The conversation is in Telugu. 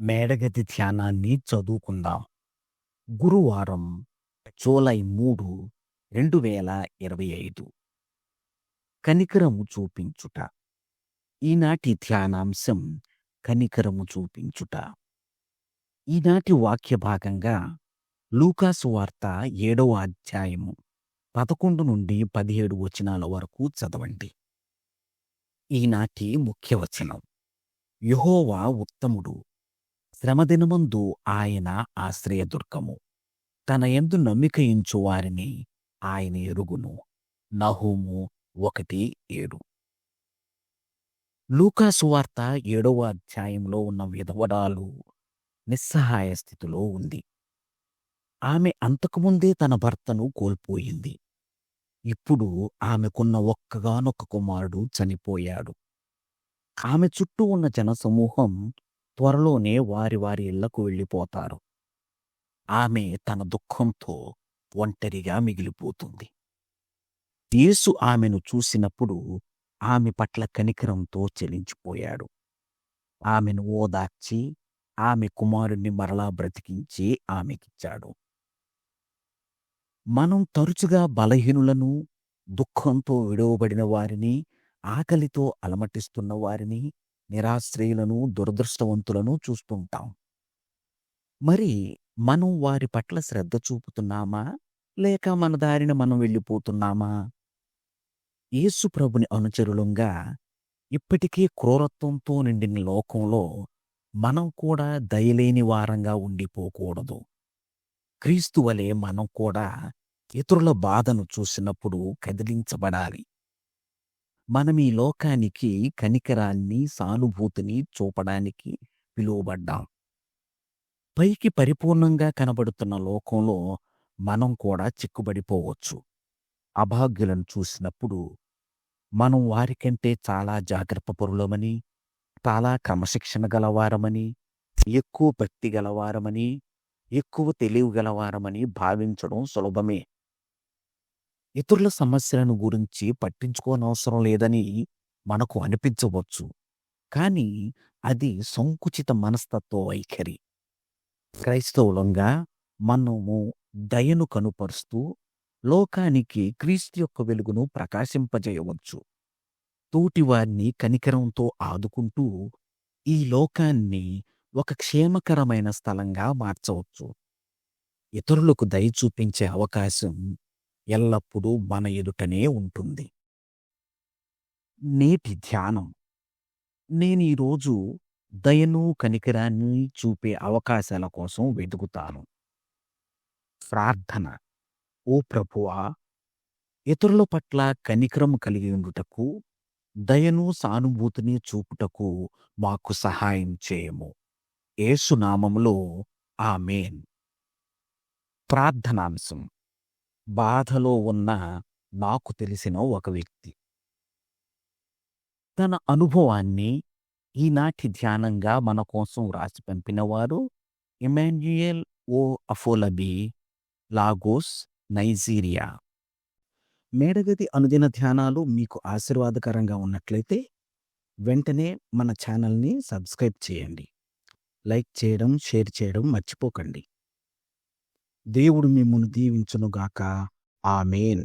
మేడగది ధ్యానాన్ని చదువుకుందాం. గురువారం జూలై మూడు రెండు వేల ఇరవై ఐదు. కనికరము చూపించుట. ఈనాటి ధ్యానాంశం కనికరము చూపించుట. ఈనాటి వాక్య భాగంగా లూకాసు వార్త ఏడవ అధ్యాయము పదకొండు నుండి పదిహేడు వచనాల వరకు చదవండి. ఈనాటి ముఖ్య వచనం యెహోవా ఉత్తముడు. శ్రమదినమందు ఆయన ఆశ్రయదుర్గము. తన యందు నమ్మిక వారిని ఆయన ఎరుగును. నహూము ఒకటి ఏడు. లూకాసు వార్త ఏడవ అధ్యాయంలో ఉన్న విధవరాలు నిస్సహాయ స్థితిలో ఉంది. ఆమె అంతకుముందే తన భర్తను కోల్పోయింది. ఇప్పుడు ఆమెకున్న ఒక్కగానొక్క కుమారుడు చనిపోయాడు. ఆమె చుట్టూ ఉన్న జనసమూహం త్వరలోనే వారి వారి ఇళ్ళకు వెళ్ళిపోతారు. ఆమె తన దుఃఖంతో ఒంటరిగా మిగిలిపోతుంది. యేసు ఆమెను చూసినప్పుడు ఆమె పట్ల కనికరంతో చెలించిపోయాడు. ఆమెను ఓదార్చి ఆమె కుమారుణ్ణి మరలా బ్రతికించి ఆమెకిచ్చాడు. మనం తరచుగా బలహీనులను దుఃఖంతో విడవబడిన వారిని ఆకలితో అలమటిస్తున్న వారిని నిరాశ్రయులను దురదృష్టవంతులను చూస్తుంటాం మరి మనం వారి పట్ల శ్రద్ధ చూపుతున్నామా? లేక మన దారిన మనం వెళ్ళిపోతున్నామా? యేసు ప్రభుని అనుచరులంగా ఇప్పటికే క్రూరత్వంతో నిండిన లోకంలో మనం కూడా దయలేని వారంగా ఉండిపోకూడదు. క్రీస్తు వలె మనం కూడా ఇతరుల బాధను చూసినప్పుడు కదిలించబడాలి. మనం ఈ లోకానికి కనికరాన్ని సానుభూతిని చూపడానికి పిలువబడ్డాం. పైకి పరిపూర్ణంగా కనబడుతున్న లోకంలో మనం కూడా చిక్కుబడిపోవచ్చు. అభాగ్యులను చూసినప్పుడు మనం వారికంటే చాలా జాగ్రత్త పరులమని చాలా క్రమశిక్షణ గలవారమని ఎక్కువ భక్తి గలవారమని ఎక్కువ తెలివి గలవారమని భావించడం సులభమే. ఇతరుల సమస్యలను గురించి పట్టించుకోనవసరం లేదని మనకు అనిపించవచ్చు. కానీ అది సంకుచిత మనస్తత్వ వైఖరి. క్రైస్తవులంగా మనము దయను కనుపరుస్తూ లోకానికి క్రీస్తు యొక్క వెలుగును ప్రకాశింపజేయవచ్చు. తోటివారిని కనికరంతో ఆదుకుంటూ ఈ లోకాన్ని ఒక క్షేమకరమైన స్థలంగా మార్చవచ్చు. ఇతరులకు దయ చూపించే అవకాశం ఎల్లప్పుడూ మన ఎదుటనే ఉంటుంది. నేటి ధ్యానం. నేను ఈరోజు దయను కనికరాన్ని చూపే అవకాశాల కోసం వెతుకుతాను. ప్రార్థన. ఓ ప్రభువా ఇతరుల పట్ల కనికరం కలిగి ఉండుటకు దయను సానుభూతిని చూపుటకు మాకు సహాయం చేయము. ఏసునామములో ఆమెన్. ప్రార్థనాంశం. బాధలో ఉన్న నాకు తెలిసిన ఒక వ్యక్తి. తన అనుభవాన్ని ఈనాటి ధ్యానంగా మన కోసం రాసి పంపినవారు Emmanuel O Afolabi Lagos Nigeria. మేడగది అనుదిన ధ్యానాలు మీకు ఆశీర్వాదకరంగా ఉన్నట్లయితే వెంటనే మన ఛానల్ని సబ్స్క్రైబ్ చేయండి. లైక్ చేయడం షేర్ చేయడం మర్చిపోకండి. దేవుడు మిమ్మల్ని దీవించునుగాక. ఆమెన్.